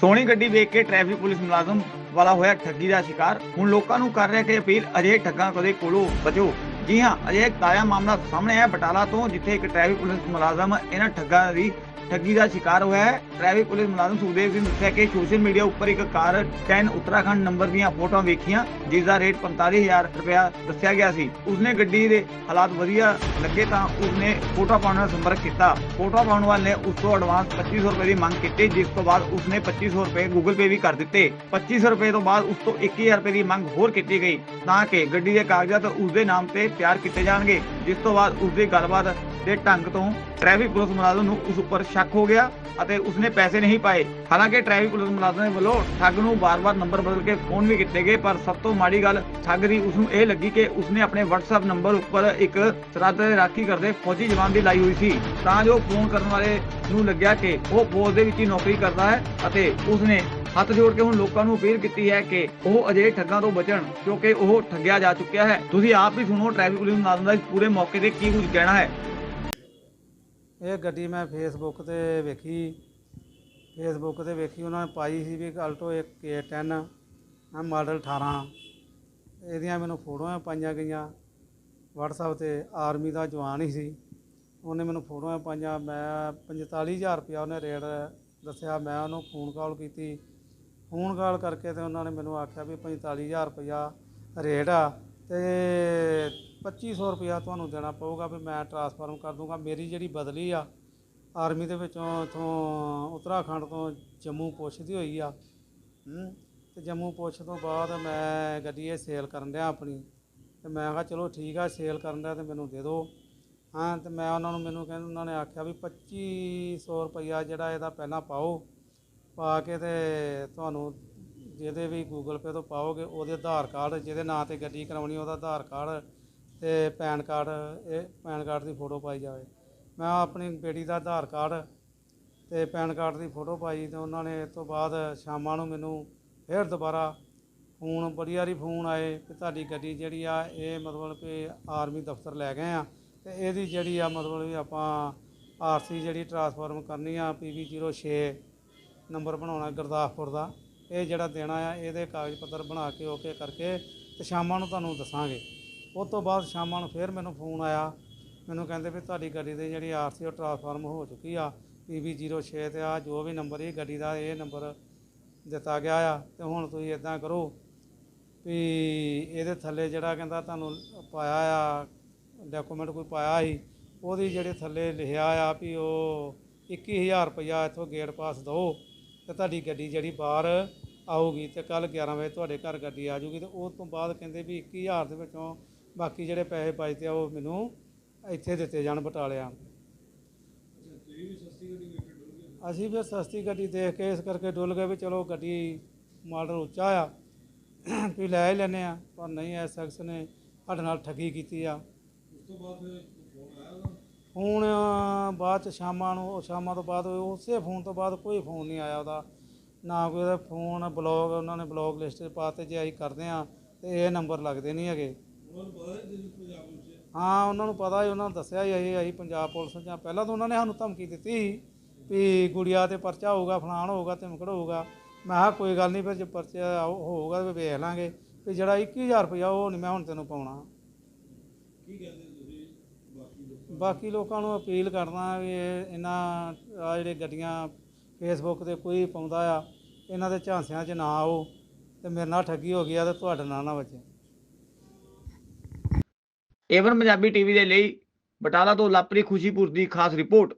ਸੋਹਣੀ ਗੱਡੀ ਵੇਖ ਕੇ ਟ੍ਰੈਫਿਕ ਪੁਲਿਸ ਮੁਲਾਜ਼ਮ ਵਾਲਾ ਹੋਇਆ ਠੱਗੀ ਦਾ ਸ਼ਿਕਾਰ। ਹੁਣ ਲੋਕਾਂ ਨੂੰ ਕਰ ਰਿਹਾ ਕਿ ਅਪੀਲ ਅਜੇ ਠੱਗਾਂ ਕਦੇ ਕੋਲੋਂ ਬਚੋ ਜੀ ਹਾਂ ਅਜੇ ਇੱਕ ਤਾਜ਼ਾ ਮਾਮਲਾ ਸਾਹਮਣੇ ਆਇਆ ਬਟਾਲਾ ਤੋਂ, ਜਿੱਥੇ ਇੱਕ ਟ੍ਰੈਫਿਕ ਪੁਲਿਸ ਮੁਲਾਜ਼ਮ ਇਹਨਾਂ ਠੱਗਾਂ ਦੀ ਠੱਗੀ ਦਾ ਸ਼ਿਕਾਰ ਹੋਇਆ ਹੈ। ਟ੍ਰੈਫਿਕ ਪੁਲਿਸ ਮੁਲਾਜ਼ਮ ਸੁਖਦੇਵ ਸਿੰਘ ਦੱਸਿਆ ਕਿ ਸੋਸ਼ਲ ਮੀਡੀਆ ਉੱਪਰ ਇੱਕ ਕਾਰ 10 ਉੱਤਰਾਖੰਡ ਨੰਬਰ ਦੀਆਂ ਫੋਟੋਆਂ ਵੇਖੀਆਂ, ਜਿਸ ਦਾ ਰੇਟ 45000 ਰੁਪਇਆ ਦੱਸਿਆ ਗਿਆ ਸੀ। ਉਸਨੇ ਗੱਡੀ ਦੇ ਹਾਲਾਤ ਵਧੀਆ ਲੱਗੇ ਤਾਂ ਉਸਨੇ ਫੋਟੋ ਪਾਉਣ ਦਾ ਸੰਪਰਕ ਕੀਤਾ। ਫੋਟੋ ਪਾਉਣ ਵਾਲੇ ਨੇ ਉਸ ਤੋਂ ਐਡਵਾਂਸ 2500 ਰੁਪਏ ਦੀ ਮੰਗ ਕੀਤੀ, ਜਿਸ ਤੋਂ ਬਾਅਦ ਉਸਨੇ 2500 ਰੁਪਏ ਗੂਗਲ ਪੇ ਵੀ ਕਰ ਦਿੱਤੇ। 2500 ਰੁਪਏ ਤੋਂ ਬਾਅਦ ਉਸ ਤੋਂ 21000 ਰੁਪਏ ਦੀ ਮੰਗ ਹੋਰ ਕੀਤੀ ਗਈ, ਤਾਂ ਕਿ ਗੱਡੀ ਦੇ ਕਾਗਜ਼ਾਤ ਉਸਦੇ ਨਾਮ ਤੇ ਤਿਆਰ ਕੀਤੇ ਜਾਣਗੇ, ਜਿਸ ਤੋਂ ਬਾਅਦ ਉਸਦੀ ਗੱਲਬਾਤ ਦੇ ਢੰਗ ਤੋਂ ਟ੍ਰੈਫਿਕ ਪੁਲਿਸ ਮੁਲਾਜ਼ਮ ਨੂੰ ਉਸ ਉੱਪਰ ਸ਼ੱਕ ਹੋ ਗਿਆ ਅਤੇ ਉਸਨੇ ਪੈਸੇ ਨਹੀਂ ਪਾਏ। ਹਾਲਾਂਕਿ ਟ੍ਰੈਫਿਕ ਪੁਲਿਸ ਮੁਲਾਜ਼ਮ ਵੱਲੋਂ ਠੱਗ ਨੂੰ ਬਾਰ-ਬਾਰ ਨੰਬਰ ਬਦਲ ਕੇ ਫੋਨ ਵੀ ਕੀਤੇ ਗਏ, ਪਰ ਸਭ ਤੋਂ ਮਾੜੀ ਗੱਲ ਠੱਗ ਦੀ ਉਸ ਨੂੰ ਇਹ ਲੱਗੀ ਕਿ ਉਸਨੇ ਆਪਣੇ WhatsApp ਨੰਬਰ ਉੱਪਰ ਇੱਕ ਸਰਹੱਦ ਦੇ ਰਾਖੀ ਕਰਦੇ ਫੌਜੀ ਜਵਾਨ ਦੀ ਲਾਈ ਹੋਈ ਸੀ। ਤਾਂ ਜੋ ਫੋਨ ਕਰਨ ਵਾਲੇ ਨੂੰ ਲੱਗਿਆ ਕਿ ਉਹ ਫੌਜ ਦੇ ਵਿੱਚ ਹੀ ਨੌਕਰੀ ਕਰਦਾ ਹੈ ਅਤੇ ਉਸਨੇ ਹੱਥ ਜੋੜ ਕੇ ਹੁਣ ਲੋਕਾਂ ਨੂੰ ਅਪੀਲ ਕੀਤੀ ਹੈ ਕਿ ਉਹ ਅਜੇ ਠੱਗਾਂ ਤੋਂ ਬਚਣ, ਕਿਉਂਕਿ ਉਹ ਠੱਗਿਆ ਜਾ ਚੁੱਕਿਆ ਹੈ। ਤੁਸੀਂ ਆਪ ਵੀ ਸੁਣੋ ਟ੍ਰੈਫਿਕ ਪੁਲਿਸ ਮੁਲਾਜ਼ਮ ਦਾ ਇਸ ਪੂਰੇ ਮੌਕੇ ਤੇ ਕੀ ਕੁਝ ਕਹਿਣਾ ਹੈ। ਇਹ ਗੱਡੀ ਮੈਂ ਫੇਸਬੁੱਕ ਤੇ ਵੇਖੀ। ਫੇਸਬੁੱਕ ਤੇ ਵੇਖੀ, ਉਹਨਾਂ ਨੇ ਪਾਈ ਸੀ ਵੀ ਅਲਟੋ ਇੱਕ K10 ਆ ਮਾਡਲ 18 ਇਹਦੀਆਂ ਮੈਨੂੰ ਫੋਟੋਆਂ ਪਾਈਆਂ ਗਈਆਂ। WhatsApp ਤੇ ਆਰਮੀ ਦਾ ਜਵਾਨ ਹੀ ਸੀ। ਉਹਨੇ ਮੈਨੂੰ ਫੋਟੋਆਂ ਪਾਈਆਂ। ਮੈਂ 45000 ਰੁਪਇਆ ਉਹਨੇ ਰੇਟ ਦੱਸਿਆ। ਮੈਂ ਉਹਨੂੰ ਫੋਨ ਕਾਲ ਕੀਤੀ। ਫੋਨ ਕਾਲ ਕਰਕੇ ਤੇ ਉਹਨਾਂ ਨੇ ਮੈਨੂੰ ਆਖਿਆ ਵੀ 45000 ਰੁਪਇਆ ਰੇਟ ਆ। ਤੇ 2500 ਰੁਪਇਆ ਤੁਹਾਨੂੰ ਦੇਣਾ ਪਊਗਾ, ਵੀ ਮੈਂ ਟਰਾਂਸਫਰਮ ਕਰ ਦੂੰਗਾ। ਮੇਰੀ ਜਿਹੜੀ ਬਦਲੀ ਆ ਆਰਮੀ ਦੇ ਵਿੱਚੋਂ ਇਥੋਂ ਉੱਤਰਾਖੰਡ ਤੋਂ ਜੰਮੂ ਪੁੱਛਦੀ ਹੋਈ ਆ। ਹੂੰ, ਤੇ ਜੰਮੂ ਪੁੱਛ ਤੋਂ ਬਾਅਦ ਮੈਂ ਗੱਡੀ ਇਹ ਸੇਲ ਕਰਨ ਡਿਆ ਆਪਣੀ। ਤੇ ਮੈਂ ਕਿਹਾ, ਚਲੋ ਠੀਕ ਆ ਸੇਲ ਕਰਨ ਡਿਆ ਤੇ ਮੈਨੂੰ ਦੇ ਦਿਓ ਹਾਂ, ਤੇ ਮੈਂ ਉਹਨਾਂ ਨੂੰ ਮੈਨੂੰ ਕਹਿੰਦੇ, ਉਹਨਾਂ ਨੇ ਆਖਿਆ ਵੀ 2500 ਰੁਪਇਆ ਜਿਹੜਾ ਇਹਦਾ ਪਹਿਲਾਂ ਪਾਓ, ਪਾ ਕੇ ਤੇ ਤੁਹਾਨੂੰ ਜਿਹਦੇ ਵੀ ਗੂਗਲ ਪੇ ਤੋਂ ਪਾਓਗੇ, ਉਹਦੇ ਆਧਾਰ ਕਾਰਡ, ਜਿਹਦੇ ਨਾਂ ਤੇ ਗੱਡੀ ਕਰਾਉਣੀ ਉਹਦਾ ਆਧਾਰ ਕਾਰਡ ਤੇ ਪੈਨ ਕਾਰਡ, ਇਹ ਪੈਨ ਕਾਰਡ ਦੀ ਫੋਟੋ ਪਾਈ ਜਾਵੇ। ਮੈਂ ਆਪਣੀ ਬੇਟੀ ਦਾ ਆਧਾਰ ਕਾਰਡ ਤੇ ਪੈਨ ਕਾਰਡ ਦੀ ਫੋਟੋ ਪਾਈ ਤੇ ਉਹਨਾਂ ਨੇ ਇਸ ਤੋਂ ਬਾਅਦ ਸ਼ਾਮਾਂ ਨੂੰ ਮੈਨੂੰ ਫਿਰ ਦੁਬਾਰਾ ਫੋਨ, ਬੜੀ ਵਾਰੀ ਫੋਨ ਆਏ ਕਿ ਤੁਹਾਡੀ ਗੱਡੀ ਜਿਹੜੀ ਆ, ਇਹ ਮਤਲਬ ਕਿ ਆਰਮੀ ਦਫ਼ਤਰ ਲੈ ਗਏ ਆ ਤੇ ਇਹਦੀ ਜਿਹੜੀ ਆ ਮਤਲਬ ਵੀ ਆਪਾਂ ਆਰਸੀ ਜਿਹੜੀ ਟਰਾਂਸਫਾਰਮ ਕਰਨੀ ਆ ਪੀਵੀ 06 ਨੰਬਰ ਬਣਾਉਣਾ ਗੁਰਦਾਸਪੁਰ ਦਾ। ਇਹ ਜਿਹੜਾ ਦੇਣਾ ਆ, ਇਹਦੇ ਕਾਗਜ਼ ਪੱਤਰ ਬਣਾ ਕੇ ਓਕੇ ਕਰਕੇ ਤੇ ਸ਼ਾਮਾਂ ਨੂੰ ਤੁਹਾਨੂੰ ਦੱਸਾਂਗੇ। ਉਸ ਤੋਂ ਬਾਅਦ ਸ਼ਾਮਾਂ ਨੂੰ ਫਿਰ ਮੈਨੂੰ ਫੋਨ ਆਇਆ। ਮੈਨੂੰ ਕਹਿੰਦੇ ਵੀ ਤੁਹਾਡੀ ਗੱਡੀ ਦੀ ਜਿਹੜੀ ਆਰਸੀ ਉਹ ਟਰਾਂਸਫਾਰਮ ਹੋ ਚੁੱਕੀ ਆ। ਪੀਵੀ 06 ਤੇ ਆ, ਜੋ ਵੀ ਨੰਬਰ ਇਹ ਗੱਡੀ ਦਾ ਇਹ ਨੰਬਰ ਦਿੱਤਾ ਗਿਆ ਆ ਤੇ ਹੁਣ ਤੁਸੀਂ ਇਦਾਂ ਕਰੋ ਵੀ ਇਹਦੇ ਥੱਲੇ ਜਿਹੜਾ ਕਹਿੰਦਾ ਤੁਹਾਨੂੰ ਪਾਇਆ ਆ, ਡਾਕੂਮੈਂਟ ਕੋਈ ਪਾਇਆ ਸੀ, ਉਹਦੀ ਜਿਹੜੇ ਥੱਲੇ ਲਿਖਿਆ ਆ ਵੀ ਉਹ 21000 ਰੁਪਇਆ ਇੱਥੋਂ ਗੇਟ ਪਾਸ ਦਿਓ। ਤੇ ਤੁਹਾਡੀ ਗੱਡੀ ਜਿਹੜੀ ਬਾਹਰ ਆਊਗੀ ਤੇ ਕੱਲ 11 ਵਜੇ ਤੁਹਾਡੇ ਘਰ ਗੱਡੀ ਆ ਜਾਊਗੀ ਤੇ ਉਸ ਤੋਂ ਬਾਅਦ ਕਹਿੰਦੇ ਵੀ 21000 ਦੇ ਵਿੱਚੋਂ ਬਾਕੀ ਜਿਹੜੇ ਪੈਸੇ ਬਚਦੇ ਆ ਉਹ ਮੈਨੂੰ ਇੱਥੇ ਦਿੱਤੇ ਜਾਣ ਬਟਾਲਿਆਂ। ਅਸੀਂ ਫਿਰ ਸਸਤੀ ਗੱਡੀ ਦੇਖ ਕੇ ਇਸ ਕਰਕੇ ਡੁੱਲ ਗਏ ਵੀ ਚਲੋ ਗੱਡੀ ਮਾਡਲ ਉੱਚਾ ਆ। ਵੀ ਲੈ ਹੀ ਲੈਨੇ ਆ ਪਰ ਨਹੀਂ ਐ ਸ਼ਖਸ ਨੇ ਸਾਡੇ ਨਾਲ ਠੱਗੀ ਕੀਤੀ ਆ। ਫੋਨ ਬਾਅਦ ਚ ਸ਼ਾਮਾਂ ਨੂੰ ਉਹ ਸ਼ਾਮਾਂ ਤੋਂ ਬਾਅਦ ਉਸੇ ਫੋਨ ਤੋਂ ਬਾਅਦ ਕੋਈ ਫੋਨ ਨਹੀਂ ਆਇਆ ਉਹਦਾ। ਨਾ ਕੋਈ ਉਹਦਾ ਫੋਨ ਬਲੌਗ ਉਹਨਾਂ ਨੇ ਬਲੌਗ ਲਿਸਟ 'ਚ ਪਾਤੇ ਜੇ ਅਸੀਂ ਕਰਦੇ ਆ ਤੇ ਇਹ ਨੰਬਰ ਲੱਗਦੇ ਨਹੀਂ ਹੈਗੇ। ਹਾਂ ਉਹਨਾਂ ਨੂੰ ਪਤਾ ਹੀ ਉਹਨਾਂ ਨੂੰ ਦੱਸਿਆ ਹੀ ਅਸੀਂ ਅਸੀਂ ਪੰਜਾਬ ਪੁਲਿਸ ਜਾਂ ਪਹਿਲਾਂ ਤਾਂ ਉਹਨਾਂ ਨੇ ਸਾਨੂੰ ਧਮਕੀ ਦਿੱਤੀ ਸੀ ਵੀ ਗੁੜੀਆ ਤੇ ਪਰਚਾ ਹੋਊਗਾ ਫਲਾਣ ਹੋਊਗਾ ਧਮਕੜ ਹੋਊਗਾ। ਮੈਂ ਕਿਹਾ ਕੋਈ ਗੱਲ ਨਹੀਂ ਫਿਰ ਜੇ ਪਰਚਾ ਆਊ- ਹੋਊਗਾ ਤੇ ਵੇਖ ਲਾਂਗੇ। ਵੀ ਜਿਹੜਾ 21000 ਰੁਪਇਆ ਉਹ ਨਹੀਂ ਮੈਂ ਹੁਣ ਤੈਨੂੰ ਪਾਉਣਾ। ਬਾਕੀ ਲੋਕਾਂ ਨੂੰ ਅਪੀਲ ਕਰਦਾ ਵੀ ਇਹ ਇਹਨਾਂ ਆ ਜਿਹੜੇ ਗੱਡੀਆਂ ਫੇਸਬੁੱਕ ਤੇ ਕੋਈ ਪਾਉਂਦਾ ਆ, ਇਹਨਾਂ ਦੇ ਝਾਂਸਿਆਂ 'ਚ ਨਾ ਆਓ ਤੇ ਮੇਰੇ ਨਾਲ ਠੱਗੀ ਹੋ ਗਈ ਆ ਤੇ ਤੁਹਾਡੇ ਨਾਲ ਨਾ ਬਚੇ। ਏਵਨ ਪੰਜਾਬੀ ਟੀਵੀ ਦੇ ਲਈ ਬਟਾਲਾ ਤੋਂ ਲਾਪਰੀ ਖੁਸ਼ੀਪੁਰ ਦੀ ਖਾਸ ਰਿਪੋਰਟ।